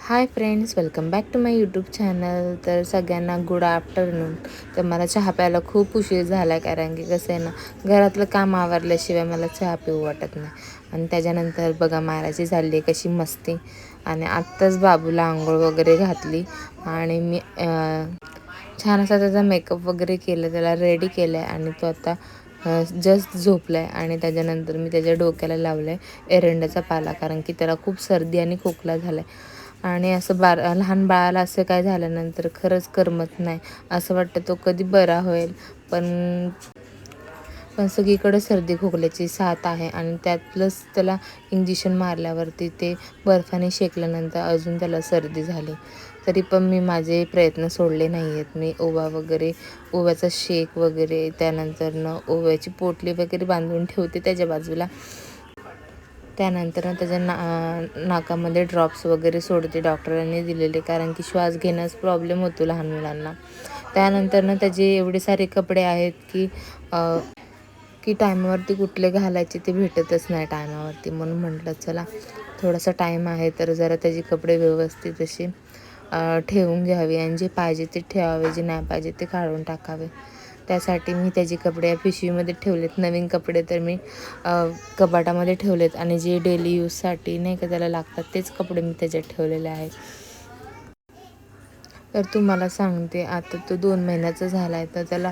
Hi friends welcome back to my YouTube channel. तर सगळ्यांना good afternoon. तर मला चहा प्यायला खूप उशीर झाला आहे कारण की कसं आहे ना घरातलं काम आवरल्याशिवाय मला चहा पिऊ वाटत नाही. आणि त्याच्यानंतर बघा मारायची झाली आहे कशी मस्ती. आणि आत्ताच बाबूला आंघोळ वगैरे घातली. आणि मी छान असा त्याचा मेकअप वगैरे केलं त्याला रेडी केलं आहे आणि तो आता जस्ट झोपला आहे आणि त्याच्यानंतर मी त्याच्या डोक्याला लावलं आहे एरंडाचा पाला. कारण की त्याला खूप सर्दी आणि खोकला झाला आहे आणि असं बार लहान बाळाला असं काय झाल्यानंतर खरंच करमत नाही. असं वाटतं तो कधी बरा होईल. पण पण सगळीकडे सर्दी खोकल्याची साथ आहे आणि त्यात प्लस त्याला इंजेक्शन मारल्यावरती ते बर्फाने शेकल्यानंतर अजून त्याला सर्दी झाली. तरी पण मी माझे प्रयत्न सोडले नाही आहेत मी ओवा वगैरे ओव्याचा शेक वगैरे त्यानंतर न ओव्याची पोटली वगैरे बांधून ठेवते त्याच्या बाजूला. त्यानंतर त्याच्या ना नाकामध्ये ड्रॉप्स वगैरे सोडते डॉक्टरांनी दिलेले कारण की श्वास घेण्यास प्रॉब्लेम होतो लहान मुलांना. त्यानंतर ना त्याचे एवढे सारे कपडे आहेत की की टायमावरती कुठले घालायचे ते भेटतच नाही टायमावरती म्हणून म्हटलं चला थोडासा टाईम आहे तर जरा त्याचे कपडे व्यवस्थित असे ठेवून घ्यावे आणि जे पाहिजे ते ठेवावे जे नाही पाहिजे ते काढून टाकावे. त्यासाठी मी त्याचे कपडे या पिशवीमध्ये ठेवलेत. नवीन कपडे तर मी कपाटामध्ये ठेवलेत आणि जे डेली यूजसाठी नाही का त्याला लागतात तेच कपडे मी त्याच्यात ठेवलेले आहेत. तर तुम्हाला सांगते आता तो दोन महिन्याचा झाला आहे तर त्याला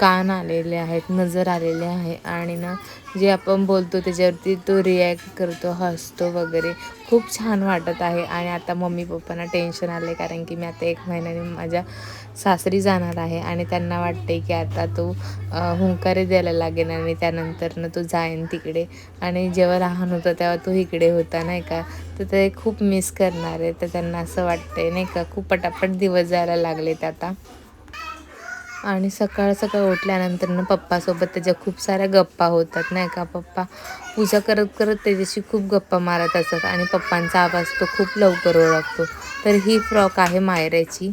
कान आलेले आहेत नजर आलेले आहे आणि ना जे आपण बोलतो त्याच्यावरती तो रिॲक्ट करतो हसतो वगैरे. खूप छान वाटत आहे आणि आता मम्मी पप्पांना टेन्शन आलं आहे कारण की मी आता एक महिन्याने माझ्या सासरी जाणार आहे आणि त्यांना वाटते की आता तो हुंकारे द्यायला लागेल आणि त्यानंतरनं तो जाईन तिकडे. आणि जेव्हा लहान होता तेव्हा तो इकडे होता नाही का? तर ते खूप मिस करणार आहे. तर त्यांना असं वाटतंय नाही का? खूप पटापट दिवस जायला लागलेत आता. आणि सकाळ सकाळ उठल्यानंतरनं पप्पासोबत त्याच्या खूप साऱ्या गप्पा होतात नाही का? पप्पा पूजा करत करत त्याच्याशी खूप गप्पा मारत असतात आणि पप्पांचा आवाज तो खूप लवकर ओळखतो. तर ही फ्रॉक आहे मायऱ्याची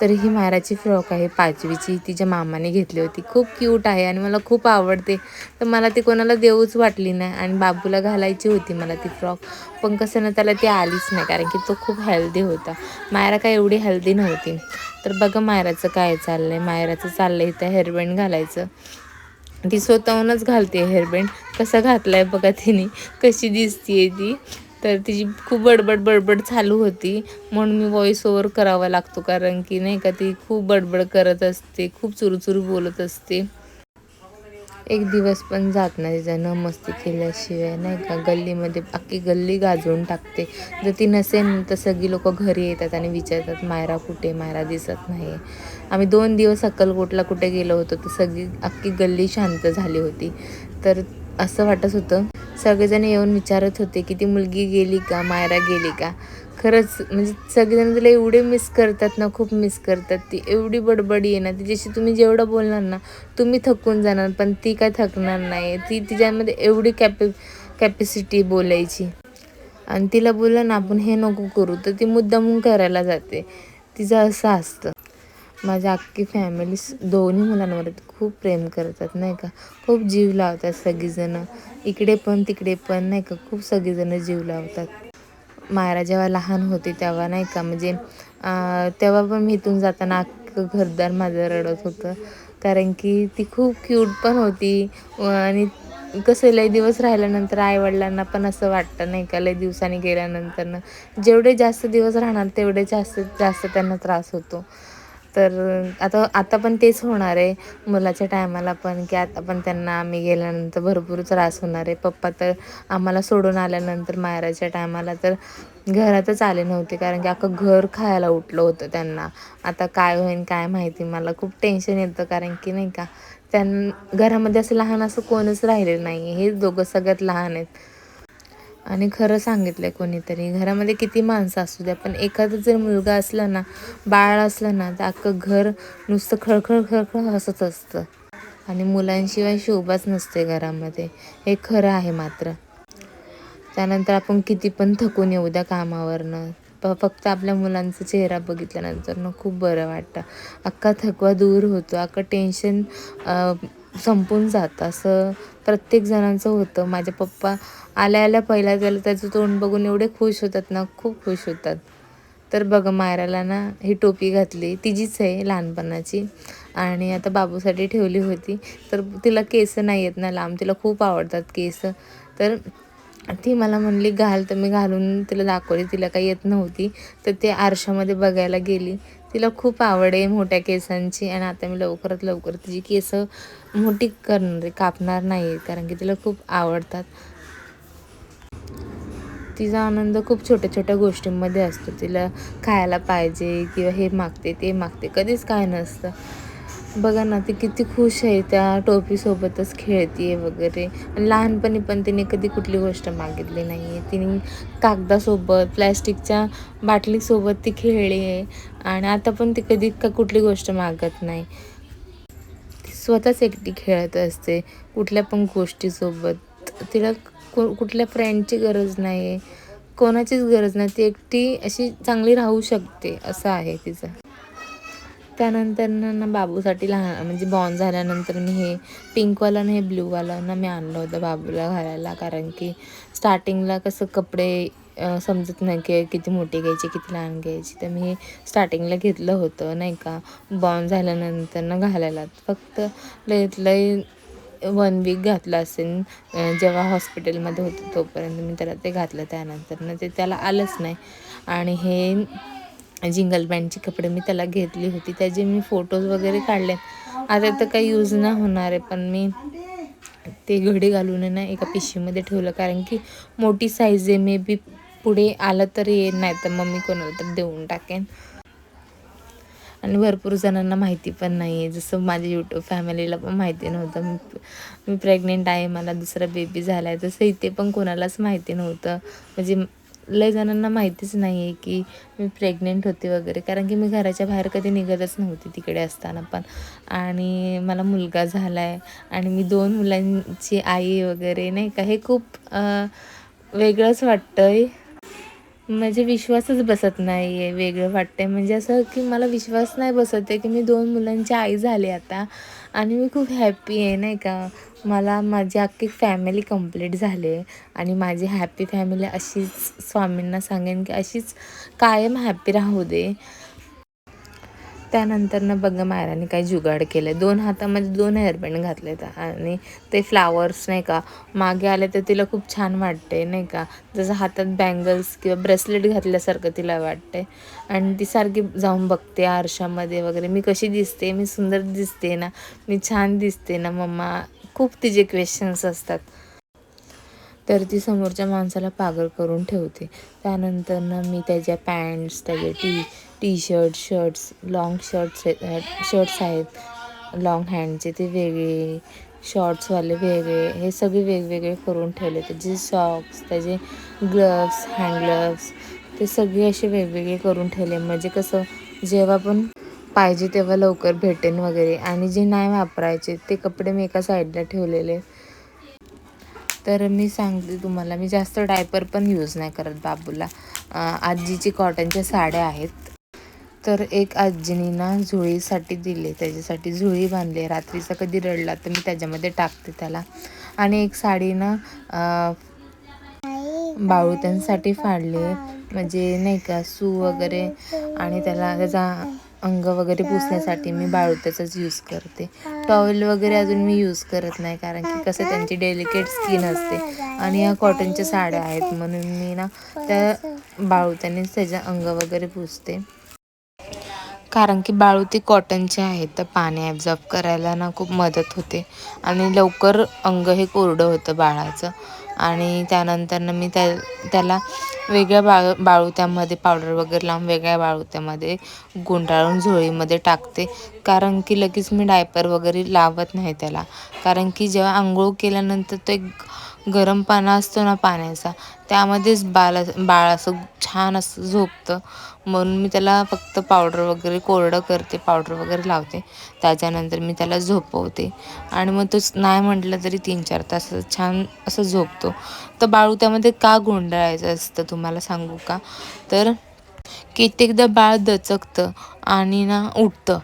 तर ही मायराची फ्रॉक आहे पाचवीची तिच्या मामाने घेतली होती. खूप क्यूट आहे आणि मला खूप आवडते. तर मला ती कोणाला देऊच वाटली नाही आणि बाबूला घालायची होती मला ती फ्रॉक पण कसं ना त्याला ती आलीच नाही कारण की तो खूप हेल्दी होता. मायरा काय एवढी हेल्दी नव्हती. तर बघा मायराचं काय चाललं आहे मायराचं चाललं आहे इथं हेअरबँड घालायचं. ती स्वतःहूनच घालते हेअरबँड कसं घातलं आहे बघा तिने. कशी दिसते ती. तर तिची खूप बडबड बडबड चालू होती. म्हणून मी व्हॉइस ओवर करावा लागतो कारण की नाही का ती खूप बडबड करत असते खूप चुरूचुरू बोलत असते. एक दिवस पण जात नाही तिचं मस्ती केल्याशिवाय नाही का? गल्लीमध्ये अख्खी गल्ली गाजवून टाकते. जर ती नसेल तर सगळी लोक घरी येतात आणि विचारतात मायरा कुठे? मायरा दिसत नाही आम्ही दोन दिवस अक्कलकोटला कुठे गेलो होतो तर सगळी अख्खी गल्ली शांत झाली होती. तर असं वाटत होतं सगळेजण येऊन विचारत होते की ती मुलगी गेली का मायरा गेली का? खरंच म्हणजे सगळेजण तिला एवढे मिस करतात ना खूप मिस करतात. ती एवढी बडबडी आहे ना तिच्याशी तुम्ही जेवढं बोलणार ना तुम्ही थकून जाणार पण ती काय थकणार नाही. ती तिच्यामध्ये एवढी कॅपे कॅपॅसिटी बोलायची. आणि तिला बोललं ना आपण हे नको करू. तर ती मुद्दामून करायला जाते. तिचं असं असतं. माझ्या अख्खी फॅमिली दोन्ही मुलांवर खूप प्रेम करतात नाही का? खूप जीव लावतात सगळीजणं. इकडे पण तिकडे पण नाही का? खूप सगळीजणं जीव लावतात. मायरा जेव्हा लहान होते तेव्हा नाही का? म्हणजे तेव्हा पण मी इथून जाताना अख्खं घरदार माझं रडत होतं. कारण की ती खूप क्यूट पण होती. आणि कसं लय दिवस राहिल्यानंतर आईवडिलांना पण असं वाटतं नाही का? लय दिवसांनी गेल्यानंतर जेवढे जास्त दिवस राहणार तेवढे जास्त जास्त त्यांना त्रास होतो. तर आता आता पण तेच होणार आहे. मुलाच्या टायमाला पण की आता पण त्यांना आम्ही गेल्यानंतर भरपूर त्रास होणार आहे. पप्पा तर आम्हाला सोडून आल्यानंतर मायराच्या टायमाला तर घरातच आले नव्हते. कारण की अख्खं घर खायला उठलं होतं त्यांना. आता काय होईन काय माहिती? मला खूप टेन्शन येतं. कारण की नाही का त्यां घरामध्ये असं लहान असं कोणच राहिलेलं नाही आहे हे दोघं सगळ्यात लहान आहेत. आणि खरं सांगितलं आहे कोणीतरी. घरामध्ये किती माणसं असू द्या पण एखादा जर मुलगा असला ना बाळ असलं ना तर अख्खं घर नुसतं खळखळ खळखळ हसत असतं. आणि मुलांशिवाय शोभाच नसते घरामध्ये. हे खरं आहे मात्र. त्यानंतर आपण किती पण थकून येऊ द्या कामावरनं. प फक्त आपल्या मुलांचा चेहरा बघितल्यानंतर ना खूप बरं वाटतं. अख्खा थकवा दूर होतो. अख्खं टेन्शन संपून जातं. असं प्रत्येक जणांचं होतं. माझ्या पप्पा आल्या आल्या पहिल्या त्याला त्याचं तोंड बघून एवढे खुश होतात ना खूप खुश होतात. तर बघ मायराला ना ही टोपी घातली. तिचीच आहे लहानपणाची. आणि आता बाबूसाठी ठेवली होती. तर तिला केस नाही येत ना लांब. तिला खूप आवडतात केस. तर ती मला म्हणली घाल. तर मी घालून तिला दाखवली. तिला काही येत नव्हती. तर ते आरशामध्ये बघायला गेली. तिला खूप आवड आहे मोठ्या केसांची आणि आता मी लवकरात लवकर तिची केस मोठी करणार आहे कापणार नाही कारण की तिला खूप आवडतात. तिचा आनंद खूप छोट्या छोट्या गोष्टींमध्ये असतो. तिला खायला पाहिजे किंवा हे मागते ते मागते. कधीच काय नसतं. बघा ना ती किती खुश आहे त्या टोपीसोबतच खेळते वगैरे. आणि लहानपणी पण तिने कधी कुठली गोष्ट मागितली नाही आहे तिने कागदासोबत प्लॅस्टिकच्या बाटलीसोबत ती खेळली आहे आणि आता पण ती कधी का कुठली गोष्ट मागत नाही. ती स्वतःच एकटी खेळत असते कुठल्या पण गोष्टीसोबत. तिला को कुठल्या फ्रेंडची गरज नाही आहे कोणाचीच गरज नाही. ती एकटी अशी चांगली राहू शकते असं आहे तिचं. त्यानंतर ना बाबूसाठी लहान म्हणजे बॉर्न झाल्यानंतर मी हे पिंकवाला आणि हे ब्लूवाला ना मी आणलं होतं बाबूला घालायला. कारण की स्टार्टिंगला कसं कपडे समजत नाही की किती मोठी घ्यायची किती लहान घ्यायची. तर मी हे स्टार्टिंगला घेतलं होतं नाही का. बॉर्न झाल्यानंतर ना घालायला. फक्त लयत लय वन वीक घातलं असेल जेव्हा हॉस्पिटलमध्ये होतं तोपर्यंत मी त्याला ते घातलं. त्यानंतर ना ते त्याला आलंच नाही. आणि हे जिंगल बँडचे कपडे मी त्याला घेतली होती. त्याचे मी फोटोज वगैरे काढले आता तर काही यूज नाही होणार आहे पण मी ते घडी घालून ना एका पिशवीमध्ये ठेवलं. कारण की मोठी साईज आहे मे बी पुढे आलं तरी येत नाही. तर मग मी कोणाला तर देऊन टाकेन. आणि भरपूर जणांना माहिती पण नाही आहे जसं माझ्या यूट्यूब फॅमिलीला पण माहिती नव्हतं. मी मी प्रेग्नेंट आहे मला दुसरा बेबी झाला आहे तसं इथे पण कोणालाच माहिती नव्हतं. म्हणजे लय जणांना माहितीच नाही आहे की मी प्रेग्नेंट होते वगैरे. कारण की मी घराच्या बाहेर कधी निघतच नव्हती तिकडे असताना पण. आणि मला मुलगा झाला आहे आणि मी दोन मुलांची आई वगैरे नाही का? हे खूप वेगळंच वाटतं आहे म्हणजे विश्वासच बसत नाही आहे वेगळं वाटतं आहे म्हणजे असं की मला विश्वास नाही बसत आहे की मी दोन मुलांची आई झाली आता आणि मी खूप हॅप्पी आहे नाही का? मला माझी अख्खी फॅमिली कंप्लीट झाली आहे आणि माझी हॅपी फॅमिली अशीच स्वामींना सांगेन की अशीच कायम हॅपी राहू दे. त्यानंतर ना बघा मायराने काही जुगाड केलं आहे दोन हातामध्ये म्हणजे दोन हेअरबँड घातले आणि ते फ्लावर्स नाही का मागे आले तर तिला खूप छान वाटते नाही का. जसं हातात बँगल्स किंवा ब्रेसलेट घातल्यासारखं तिला वाटते आणि ती सारखी जाऊन बघते आरशामध्ये वगैरे. मी कशी दिसते? मी सुंदर दिसते ना? मी छान दिसते ना मम्मा? खूप तिचे क्वेश्चन्स असतात. तर ती समोरच्या माणसाला पागल करून ठेवते. त्यानंतर ना मी त्याच्या पॅन्ट्स त्याचे T T shirt shirts long shirts shirts आहेत. लाँग हँडचे ते वेगळे. शॉर्ट्सवाले वेगळे. हे सगळे वेगवेगळे करून ठेवले त्याचे सॉक्स त्याचे ग्लव्स हँड ग्लव्स ते सगळे असे वेगवेगळे करून ठेवले म्हणजे कसं जेव्हा पण पाहिजे तेव्हा लवकर भेटेन वगैरे. आणि जे नाही वापरायचे ते कपडे मी एका साईडला ठेवलेले तर मी सांगते तुम्हाला मी जास्त डायपर पण यूज नाही करत बाबूला. आजीची कॉटनच्या साड्या आहेत. तर एक आजीनी ना झुळीसाठी दिले. त्याच्यासाठी झुळी बांधली. रात्रीचा कधी रडला तर मी त्याच्यामध्ये टाकते त्याला. आणि एक साडी ना बाळूत्यांसाठी फाडले. म्हणजे नाही का सू वगैरे आणि त्याला त्याचा अंग वगैरे पुसण्यासाठी मी बाळूत्याचाच यूज करते. टॉवेल वगैरे अजून मी यूज करत नाही कारण की कसं त्यांची डेलिकेट स्किन असते. आणि या कॉटनच्या साड्या आहेत म्हणून मी ना त्या बाळूत्यानेच त्याचं अंग वगैरे पुसते. कारण की बाळूती कॉटनचे आहेत तर पाणी ॲब्झॉर्ब करायला ना खूप मदत होते. आणि लवकर अंग हे कोरडं होतं बाळाचं. आणि त्यानंतरनं मी त्या त्याला वेगळ्या बाळू बाळूत्यामध्ये पावडर वगैरे लावून वेगळ्या बाळूत्यामध्ये गुंडाळून झोळीमध्ये टाकते. कारण की लगेच मी डायपर वगैरे लावत नाही त्याला. कारण की जेव्हा आंघोळ केल्यानंतर तो एक गरम पाना असतो ना पाण्याचा त्यामध्येच बाळ बाळ असं छान असं झोपतं. म्हणून मी त्याला फक्त पावडर वगैरे कोरडं करते पावडर वगैरे लावते. त्याच्यानंतर मी त्याला झोपवते. आणि मग तोच नाही म्हटलं तरी तीन चार तास छान असं झोपतो. तर बाळू त्यामध्ये का गोंधळायचं असतं तुम्हाला सांगू का? तर कित्येकदा बाळ दचकतं आणि ना उठतं.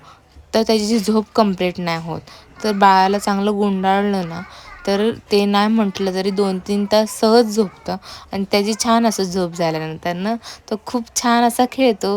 तर त्याची झोप कंप्लीट नाही होत. तर बाळाला चांगलं गुंडाळलं ना तर ते नाही म्हटलं तरी दोन तीन तास सहज झोपतं. आणि त्याची छान असं झोप झाल्यानंतर ना तो खूप छान असा खेळतो.